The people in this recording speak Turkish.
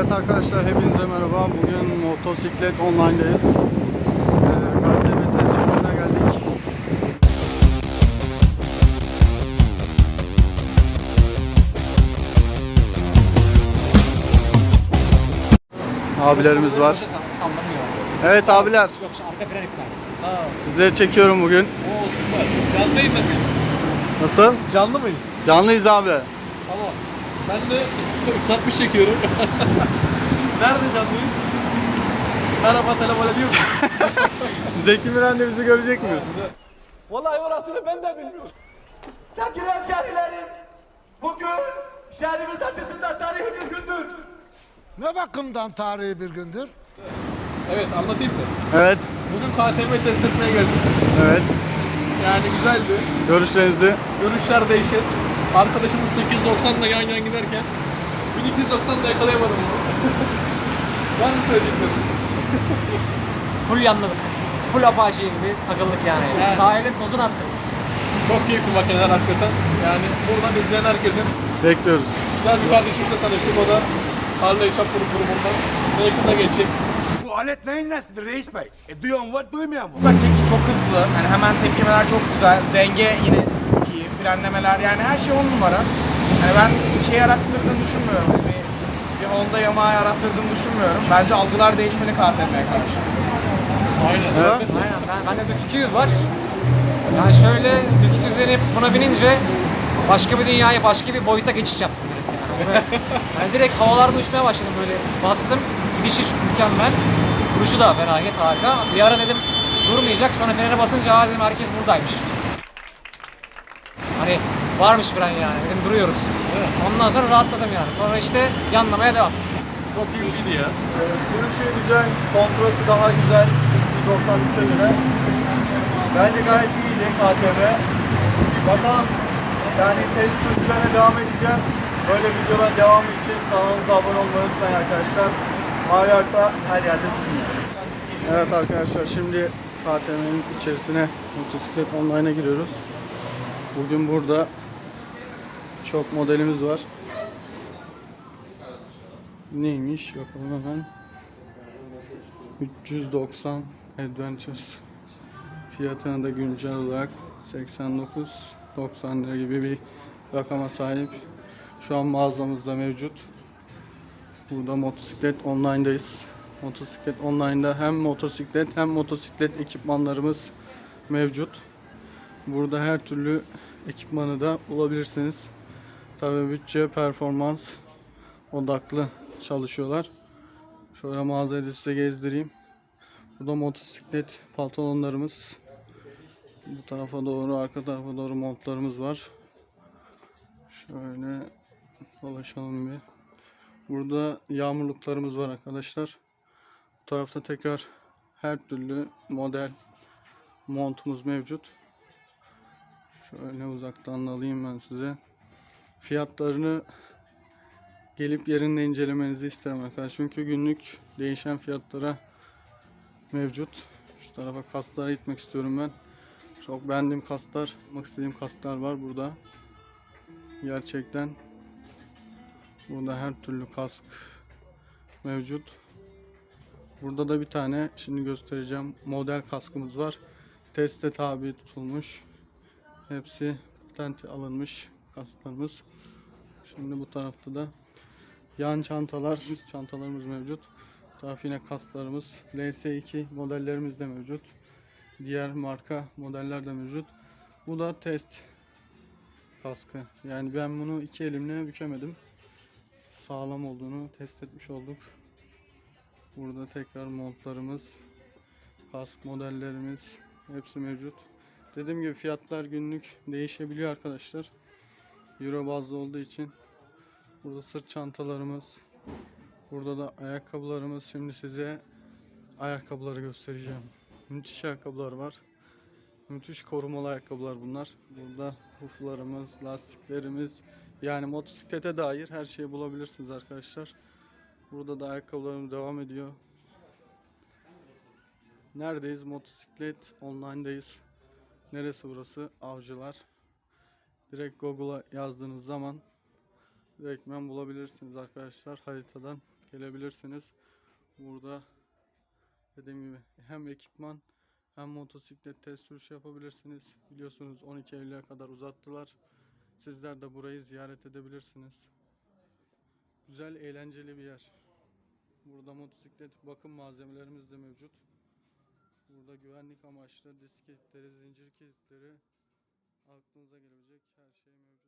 Evet arkadaşlar hepinize merhaba. Bugün motosiklet online'dayız. Ee, KTM test sürüşüne geldik. Abilerimiz var. Evet abiler Yok şu arka fren iptal. Ha. sizleri çekiyorum bugün. Oo süper. Canlıyız biz. Nasıl? Canlı mıyız? Canlıyız abi. Tamam. Ben de 360 çekiyorum. Nerede canlıyız? Merhaba telefon ediyor musun? Zeki Müren de bizi görecek mi? Vallahi orasını ben de bilmiyorum. Sevgili hemşehrilerim, bugün şehrimiz açısından tarihi bir gündür. Ne bakımdan tarihi bir gündür? Evet anlatayım mı? Evet. Bugün KTM test etmeye geldik. Evet. Yani güzeldi. Görüşlerinizi. Görüşler değişir. Arkadaşımız 890 ile yan yan giderken 1290 da yakalayamadım onu. Var mı söyleyeceklerim? Full yanladık. Full Apache gibi takıldık yani. Evet. Sahilin tozunu attık. Çok keyifli makineler hakikaten. Yani buradan izleyen herkesin Bekliyoruz. güzel bir kardeşimle tanıştık. O da Harley Chopper grubunden. Yakında geçecek. Bu alet neyin nesidir reis bey? E duyuyorum var duymuyor mu? Pratik, çok hızlı. Yani hemen tepkimeler çok güzel. Denge yine. Frenlemeler yani her şey on numara. Yani ben şey yarattırdığını düşünmüyorum. Bir, bir Honda Yamaha yarattırdığını düşünmüyorum. Bence algılar değişmeli KTM'ye karşı. Aynen. Evet. Aynen. Ben, bende Duke 200 var. Yani şöyle Duke 200'leri hep buna binince başka bir dünyaya, başka bir boyuta geçiş yaptım direkt yani. Böyle, yani direkt havalarda uçmaya başladım böyle. Bastım. Gidişi mükemmel. Duruşu da felaket harika. Bir ara dedim durmayacak. Sonra frene basınca dedim herkes buradaymış. Hani varmış fren yani. Dedim duruyoruz. Ondan sonra rahatladım yani. Sonra işte yanlamaya devam. Çok keyifliydi ya. Ee, Sürüşü güzel, kontrolü daha güzel 393'e göre. Bence gayet iyiydi KTM. Bakalım yani test sürüşlerine devam edeceğiz. Böyle videolar devamı için kanalımıza abone olmayı unutmayın arkadaşlar. Mavi Arka her yerde sizinle. Evet arkadaşlar şimdi KTM'nin içerisine motosiklet online'a giriyoruz. Bugün burada çok modelimiz var. Neymiş bakalım hemen. 390 Adventures fiyatına da güncel olarak 89-90 lira gibi bir rakama sahip. Şu an mağazamızda mevcut. Burada motosiklet online'dayız. Motosiklet online'da hem motosiklet hem motosiklet ekipmanlarımız mevcut. Burada her türlü ekipmanı da bulabilirsiniz. Tabii bütçe, performans odaklı çalışıyorlar. Şöyle mağazayı da size gezdireyim. Burada motosiklet pantolonlarımız. Bu tarafa doğru, arka tarafa doğru montlarımız var. Şöyle dolaşalım bir. Burada yağmurluklarımız var arkadaşlar. Bu tarafta tekrar her türlü model montumuz mevcut. Şöyle uzaktan alayım ben size. Fiyatlarını gelip yerinde incelemenizi isterim arkadaşlar. Çünkü günlük değişen fiyatlara mevcut. Şu tarafa kaslara gitmek istiyorum ben. Çok beğendiğim kaslar, almak istediğim kaslar var burada. Gerçekten burada her türlü kask mevcut. Burada da bir tane şimdi göstereceğim model kaskımız var. Teste tabi tutulmuş. Hepsi patenti alınmış kasklarımız. Şimdi bu tarafta da yan çantalar, çantalarımız mevcut. Taraf yine kasklarımız. LS2 modellerimiz de mevcut. Diğer marka modeller de mevcut. Bu da test kaskı. Yani ben bunu iki elimle bükemedim. Sağlam olduğunu test etmiş olduk. Burada tekrar montlarımız, kask modellerimiz hepsi mevcut. Dediğim gibi fiyatlar günlük değişebiliyor arkadaşlar. Euro bazlı olduğu için Burada sırt çantalarımız. Burada da ayakkabılarımız. Şimdi size ayakkabıları göstereceğim. Müthiş ayakkabılar var. Müthiş korumalı ayakkabılar bunlar. Burada huflarımız, lastiklerimiz. Yani motosiklete dair her şeyi bulabilirsiniz arkadaşlar. Burada da ayakkabılarımız devam ediyor. Neredeyiz? Motosiklet online'dayız. Neresi burası? Avcılar. Direkt Google'a yazdığınız zaman direktmen bulabilirsiniz arkadaşlar. Haritadan gelebilirsiniz. Burada dediğim gibi hem ekipman hem motosiklet test sürüşü yapabilirsiniz. Biliyorsunuz 12 Eylül'e kadar uzattılar. Sizler de burayı ziyaret edebilirsiniz. Güzel, eğlenceli bir yer. Burada motosiklet bakım malzemelerimiz de mevcut. Burada güvenlik amaçlı disk kilitleri, zincir kilitleri aklınıza gelebilecek her şey mevcut.